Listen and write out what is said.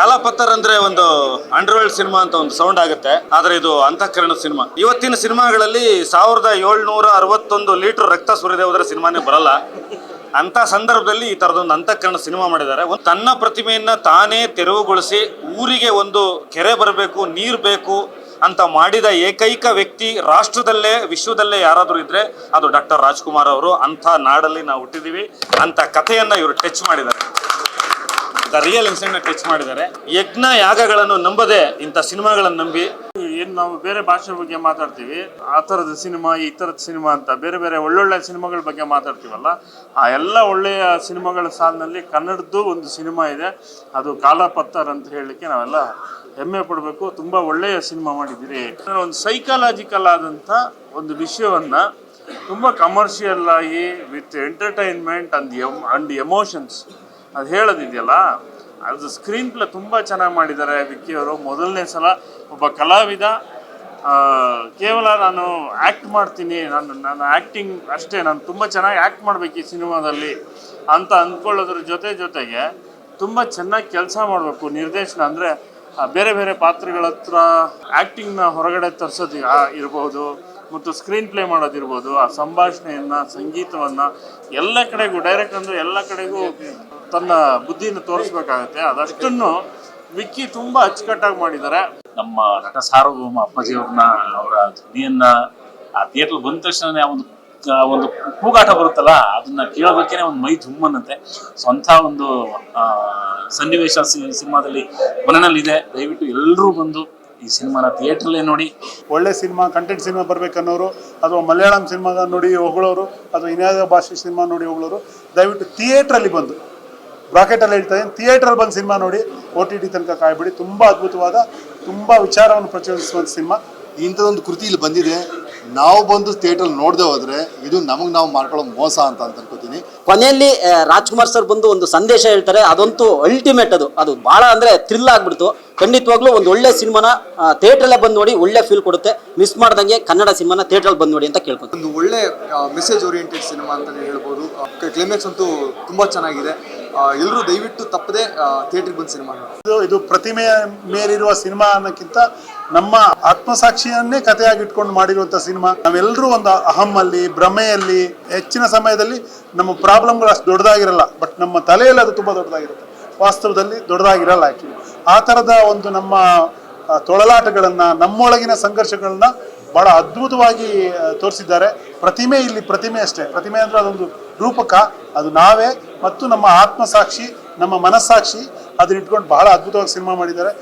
ಕಾಲಾಪತ್ತರ್ ಅಂದ್ರೆ ಒಂದು underworld cinema ಅಂತ ಒಂದು ಸೌಂಡ್ ಆಗುತ್ತೆ. ಆದ್ರೆ ಇದು ಅಂತಃಕರಣ ಸಿನಿಮಾ. ಇವತ್ತಿನ ಸಿನಿಮಾಗಳಲ್ಲಿ ಸಾವಿರದ ಏಳ್ನೂರ ಅರವತ್ತೊಂದು ಲೀಟರ್ ರಕ್ತ ಸುರಿದೆ ಹೋದ್ರೆ ಸಿನಿಮಾನೇ ಬರಲ್ಲ. ಅಂತ ಸಂದರ್ಭದಲ್ಲಿ ಈ ತರದೊಂದು ಅಂತಃಕರಣ ಸಿನಿಮಾ ಮಾಡಿದ್ದಾರೆ. ತನ್ನ ಪ್ರತಿಮೆಯನ್ನ ತಾನೇ ತೆರವುಗೊಳಿಸಿ ಊರಿಗೆ ಒಂದು ಕೆರೆ ಬರಬೇಕು, ನೀರು ಬೇಕು ಅಂತ ಮಾಡಿದ ಏಕೈಕ ವ್ಯಕ್ತಿ ರಾಷ್ಟ್ರದಲ್ಲೇ, ವಿಶ್ವದಲ್ಲೇ ಯಾರಾದರೂ ಇದ್ರೆ ಅದು ಡಾಕ್ಟರ್ ರಾಜ್ಕುಮಾರ್ ಅವರು. ಅಂಥ ನಾಡಲ್ಲಿ ನಾವು ಹುಟ್ಟಿದೀವಿ. ಅಂತ ಕಥೆಯನ್ನ ಇವರು ಟಚ್ ಮಾಡಿದ್ದಾರೆ. ದ ರಿಯಲ್ ಇನ್ಸಿಡೆಂಟ್ ಟಚ್ ಮಾಡಿದ್ದಾರೆ. ಯಜ್ಞ ಯಾಗಗಳನ್ನು ನಂಬದೆ ಇಂಥ ಸಿನಿಮಾಗಳನ್ನು ನಂಬಿ. ಏನು ನಾವು ಬೇರೆ ಭಾಷೆ ಬಗ್ಗೆ ಮಾತಾಡ್ತೀವಿ, ಆ ಥರದ ಸಿನಿಮಾ, ಈ ಥರದ ಸಿನಿಮಾ ಅಂತ ಬೇರೆ ಬೇರೆ ಒಳ್ಳೊಳ್ಳೆ ಸಿನಿಮಾಗಳ ಬಗ್ಗೆ ಮಾತಾಡ್ತೀವಲ್ಲ, ಆ ಎಲ್ಲ ಒಳ್ಳೆಯ ಸಿನಿಮಾಗಳ ಸಾಲಿನಲ್ಲಿ ಕನ್ನಡದ್ದು ಒಂದು ಸಿನಿಮಾ ಇದೆ. ಅದು ಕಾಲಪತ್ತರ್ ಅಂತ ಹೇಳಲಿಕ್ಕೆ ನಾವೆಲ್ಲ ಹೆಮ್ಮೆ ಪಡಬೇಕು. ತುಂಬ ಒಳ್ಳೆಯ ಸಿನಿಮಾ ಮಾಡಿದ್ದೀರಿ. ಒಂದು ಸೈಕಾಲಜಿಕಲ್ ಆದಂಥ ಒಂದು ವಿಷಯವನ್ನು ತುಂಬ ಕಮರ್ಷಿಯಲ್ ಆಗಿ with entertainment and um and emotions ಅದು ಹೇಳೋದಿದೆಯಲ್ಲ? ಅದು ಸ್ಕ್ರೀನ್ ಪ್ಲೇ ತುಂಬ ಚೆನ್ನಾಗಿ ಮಾಡಿದ್ದಾರೆ ವಿಕ್ಕಿ ಅವರು. ಮೊದಲನೇ ಸಲ ಒಬ್ಬ ಕಲಾವಿದ ಕೇವಲ ನಾನು ಆ್ಯಕ್ಟ್ ಮಾಡ್ತೀನಿ, ನಾನು ನಾನು ಆ್ಯಕ್ಟಿಂಗ್ ಅಷ್ಟೇ, ನಾನು ತುಂಬ ಚೆನ್ನಾಗಿ ಆ್ಯಕ್ಟ್ ಮಾಡಬೇಕು ಈ ಸಿನಿಮಾದಲ್ಲಿ ಅಂತ ಅಂದ್ಕೊಳ್ಳೋದ್ರ ಜೊತೆ ಜೊತೆಗೆ ತುಂಬ ಚೆನ್ನಾಗಿ ಕೆಲಸ ಮಾಡಬೇಕು. ನಿರ್ದೇಶನ ಅಂದರೆ ಬೇರೆ ಬೇರೆ ಪಾತ್ರಗಳ ಹತ್ರ ಆ್ಯಕ್ಟಿಂಗ್ನ ಹೊರಗಡೆ ತರಿಸೋದು ಇರ್ಬೋದು. ಮತ್ತು ಸ್ಕ್ರೀನ್ ಪ್ಲೇ ಮಾಡೋದಿರ್ಬೋದು, ಆ ಸಂಭಾಷಣೆಯನ್ನು, ಸಂಗೀತವನ್ನು ಎಲ್ಲ ಕಡೆಗೂ ಡೈರೆಕ್ಟ್ ಅಂದರೆ ಎಲ್ಲ ಕಡೆಗೂ ತನ್ನ ಬುದ್ಧಿಯನ್ನು ತೋರಿಸ್ಬೇಕಾಗತ್ತೆ. ಅದಷ್ಟನ್ನು ವಿಕ್ಕಿ ತುಂಬ ಅಚ್ಚುಕಟ್ಟಾಗಿ ಮಾಡಿದ್ದಾರೆ. ನಮ್ಮ ನಟ ಸಾರ್ವಭೌಮ ಅಪ್ಪಾಜಿ ಅವ್ರನ್ನ, ಅವರ ಧ್ವನಿಯನ್ನ, ಆ ಥಿಯೇಟರ್ ಬಂದ ತಕ್ಷಣ ಒಂದು ಒಂದು ಕೂಗಾಟ ಬರುತ್ತಲ್ಲ, ಅದನ್ನ ಕೇಳೋದಕ್ಕೇನೆ ಒಂದು ಮೈ ತುಂಬನಂತೆ ಸ್ವಂತ ಒಂದು ಸನ್ನಿವೇಶ ಸಿ- ಸಿನಿಮಾದಲ್ಲಿ ಮನನಲ್ಲಿದೆ ದಯವಿಟ್ಟು ಎಲ್ಲರೂ ಬಂದು ಈ ಸಿನಿಮಾನ ಥಿಯೇಟ್ರಲ್ಲೇ ನೋಡಿ. ಒಳ್ಳೆ ಸಿನಿಮಾ ಕಂಟೆಂಟ್ ಸಿನಿಮಾ ಬರ್ಬೇಕನ್ನೋರು ಅಥವಾ ಮಲಯಾಳಂ ಸಿನಿಮಾ ನೋಡಿ ಹೊಗಳೋರು ಅಥವಾ ಇನ್ಯಾವುದೋ ಭಾಷೆ ಸಿನಿಮಾ ನೋಡಿ ಹೊಗಳೋರು ದಯವಿಟ್ಟು ಥಿಯೇಟ್ರಲ್ಲಿ ಬಂದು. ಬ್ರಾಕೆಟಲ್ಲಿ ಹೇಳ್ತಾ ಇದ್ದೀನಿ ಥಿಯೇಟ್ರಲ್ಲಿ ಬಂದು ಸಿನಿಮಾ ನೋಡಿ ಒ ಟಿ ಟಿ ತನಕ ಕಾಯ್ಬಿಡಿ. ತುಂಬ ಅದ್ಭುತವಾದ ತುಂಬ ವಿಚಾರವನ್ನು ಪ್ರಚೋದಿಸುವಂಥ ಸಿನಿಮಾ. ಇಂಥದೊಂದು ಕೃತಿ ಇಲ್ಲಿ ಬಂದಿದೆ ನಾವು ಬಂದು ಥಿಯೇಟ್ರಲ್ಲಿ ನೋಡದೆ ಹೋದರೆ ಇದು ನಮಗೆ ನಾವು ಮಾಡ್ಕೊಳ್ಳೋ ಮೋಸ ಅಂತ ಅಂತ ಕೊನೆಯಲ್ಲಿ ರಾಜ್ಕುಮಾರ್ ಸರ್ ಬಂದು ಒಂದು ಸಂದೇಶ ಹೇಳ್ತಾರೆ. ಅದಂತೂ ಅಲ್ಟಿಮೇಟ್ ಅದು. ಅದು ಬಹಳ ಅಂದ್ರೆ ಥ್ರಿಲ್ ಆಗಿಬಿಡ್ತು. ಖಂಡಿತವಾಗ್ಲೂ ಒಂದು ಒಳ್ಳೆ ಸಿನಿಮಾನ ಥಿಯೇಟ್ರಲ್ಲೇ ಬಂದು ನೋಡಿ ಒಳ್ಳೆ ಫೀಲ್ ಕೊಡುತ್ತೆ. ಮಿಸ್ ಮಾಡ್ದಂಗೆ ಕನ್ನಡ ಸಿನಿಮಾನ ಥಿಯೇಟ್ರಲ್ಲಿ ಬಂದು ನೋಡಿ ಅಂತ ಕೇಳ್ಕೊಂತೀನಿ. ಒಂದು ಒಳ್ಳೆ ಮೆಸೇಜ್ ಓರಿಯೆಂಟೆಡ್ ಸಿನಿಮಾ ಅಂತಲೇ ಹೇಳ್ಬೋದು. ಕ್ಲೈಮ್ಯಾಕ್ಸ್ ಅಂತೂ ತುಂಬ ಚೆನ್ನಾಗಿದೆ. ಎಲ್ಲರೂ ದಯವಿಟ್ಟು ತಪ್ಪದೆ ಥಿಯೇಟ್ರಿಗೆ ಬಂದು ಸಿನಿಮಾ ಇದು ಇದು ಪ್ರತಿಮೆ ಮೇಲಿರುವ ಸಿನಿಮಾ ಅನ್ನೋಕ್ಕಿಂತ ನಮ್ಮ ಆತ್ಮಸಾಕ್ಷಿಯನ್ನೇ ಕಥೆಯಾಗಿ ಇಟ್ಕೊಂಡು ಮಾಡಿರುವಂಥ ಸಿನಿಮಾ. ನಾವೆಲ್ಲರೂ ಒಂದು ಅಹಮ್ಮಲ್ಲಿ, ಭ್ರಮೆಯಲ್ಲಿ, ಹೆಚ್ಚಿನ ಸಮಯದಲ್ಲಿ ನಮ್ಮ ಪ್ರಾಬ್ಲಮ್ಗಳು ಅಷ್ಟು ದೊಡ್ಡದಾಗಿರಲ್ಲ, ಬಟ್ ನಮ್ಮ ತಲೆಯಲ್ಲಿ ಅದು ತುಂಬ ದೊಡ್ಡದಾಗಿರುತ್ತೆ. ವಾಸ್ತವದಲ್ಲಿ ದೊಡ್ಡದಾಗಿರಲ್ಲ ಆ್ಯಕ್ಚುಲಿ ಆ ಥರದ ಒಂದು ನಮ್ಮ ತೊಳಲಾಟಗಳನ್ನು, ನಮ್ಮೊಳಗಿನ ಸಂಘರ್ಷಗಳನ್ನ ಬಹಳ ಅದ್ಭುತವಾಗಿ ತೋರಿಸಿದ್ದಾರೆ. ಪ್ರತಿಮೆ ಇಲ್ಲಿ ಪ್ರತಿಮೆ ಅಷ್ಟೇ. ಪ್ರತಿಮೆ ಅಂದರೆ ಅದೊಂದು ರೂಪಕ. ಅದು ನಾವೇ ಮತ್ತು ನಮ್ಮ ಆತ್ಮಸಾಕ್ಷಿ ನಮ್ಮ ಮನಸ್ಸಾಕ್ಷಿ ಅದನ್ನ ಇಟ್ಕೊಂಡು ಬಹಳ ಅದ್ಭುತವಾಗಿ ಸಿನಿಮಾ ಮಾಡಿದ್ದಾರೆ.